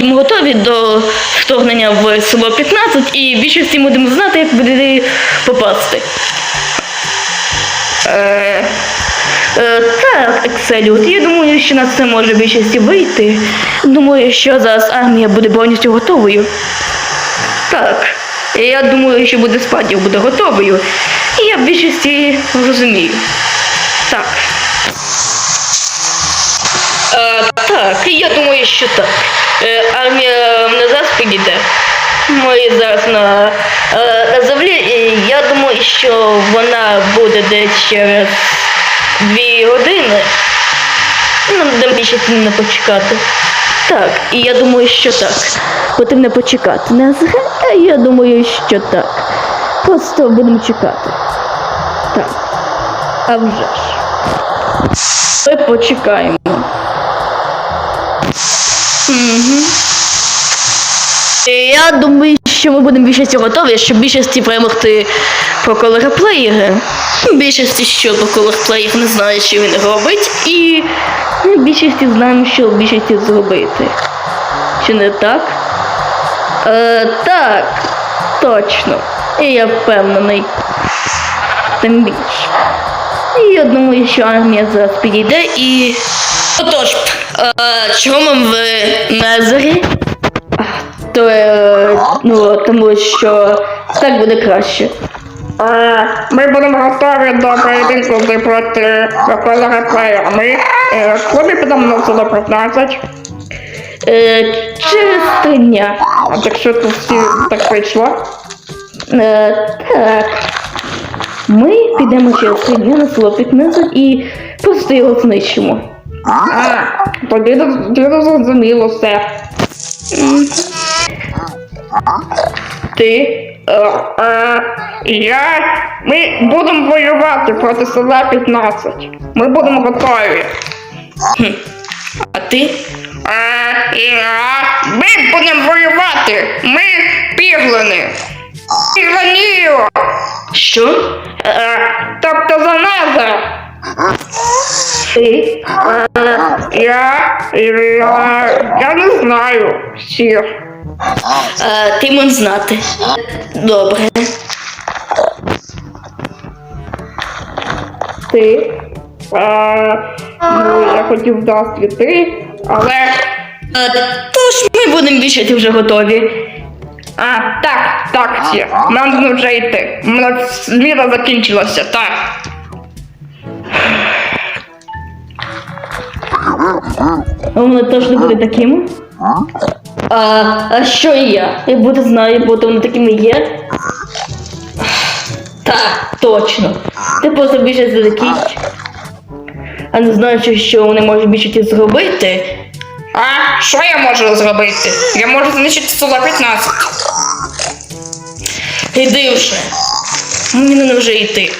готові до вторгнення в село 15 і більшості будемо знати, як буде попасти. Е, е, так, Екселіот, я думаю, що на це може більшості вийти. Думаю, що зараз армія буде повністю готовою. Так, я думаю, що буде справді буде готовою. І я в більшості розумію. Так. Так, я думаю, що так. Е, армія на зараз підійде. Ми зараз на, е, на землі, і я думаю, що вона буде десь через дві години. Нам буде більше не почекати. Так, і я думаю, що так. Потрібно почекати. Згри, а я думаю, що так. Просто будемо чекати. Так. А вже ж. Ми почекаємо. Угу. Я думаю, що ми будемо більшості готові, щоб більшості перемогти по колорплеєри. Більшості що по колорплеєр не знає, що він робить, і ми більшості знаємо, що в більшості зробити. Чи не так? Е, так, точно. І я впевнений. Тим більше. І я думаю, що армія зараз підійде і. Отож, чому ми в Незері? То, е, ну, тому що так буде краще. Е, Ми будемо готові до поєдинку проти Миколи Плеєра. Ми е, коли підемо на село 15, Е, через три дня. а якщо тут всі так вийшло, Е, так. Ми підемо через три дня на село 15 і просто його знищимо. А, тоді роз- зрозуміло все. Ти? Е, е, я, ми будемо воювати проти села 15. Ми будемо готові. А ти? Е, я, ми будемо воювати. Ми піглини. Піглинію. Що? Е, тобто за назад. Ти? Я, я, я не знаю всіх. Е, ти мон знати. Добре. Ти. Е, ну, я хотів дати ти, але. Е, тож ми будемо більше вже готові. А, так, так, всі. Нам нужно вже йти. У мене зміна закінчилася, так. Воно не буде таким. А, а що і я? Я буду знаю, бо вони такими є. Так, точно. Ти просто більше закінч. А не знаючи, що вони можуть більше зробити. А що я можу зробити? Я можу знищити село 15. Іди вже. Мені не вже йти.